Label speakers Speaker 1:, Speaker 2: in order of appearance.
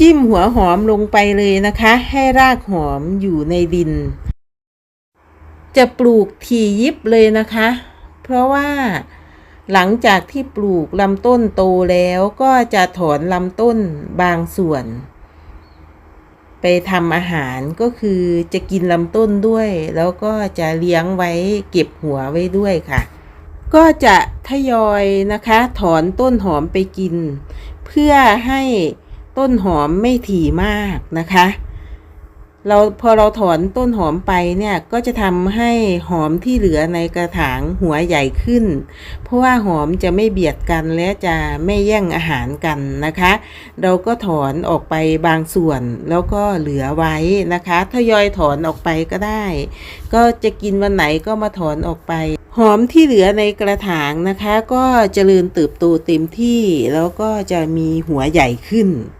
Speaker 1: จิ้มหัวหอมลงไปเลยนะคะ ให้รากหอมอยู่ในดิน จะปลูกถี่ยิบเลยนะคะ เพราะว่าหลังจากที่ปลูกลำต้นโตแล้วก็จะถอนลำต้นบางส่วน ไปทำอาหารก็คือจะกินลำต้นด้วย แล้วก็จะเลี้ยงไว้เก็บหัวไว้ด้วยค่ะ ก็จะทยอยนะคะ ถอนต้นหอมไปกิน เพื่อให้ ต้นหอมไม่ถี่มากนะคะเราพอเราถอนต้นหอมไปเนี่ยก็จะทำให้หอมที่เหลือในกระถางหัวใหญ่ขึ้น เพราะว่าหอมจะไม่เบียดกันและจะไม่แย่งอาหารกันนะคะ เราก็ถอนออกไปบางส่วนแล้วก็เหลือไว้นะคะทยอยถอนออกไปก็ได้ ก็จะกินวันไหนก็มาถอนออกไป หอมที่เหลือในกระถางนะคะ ก็เจริญเติบโตเต็มที่แล้วก็จะมีหัวใหญ่ขึ้น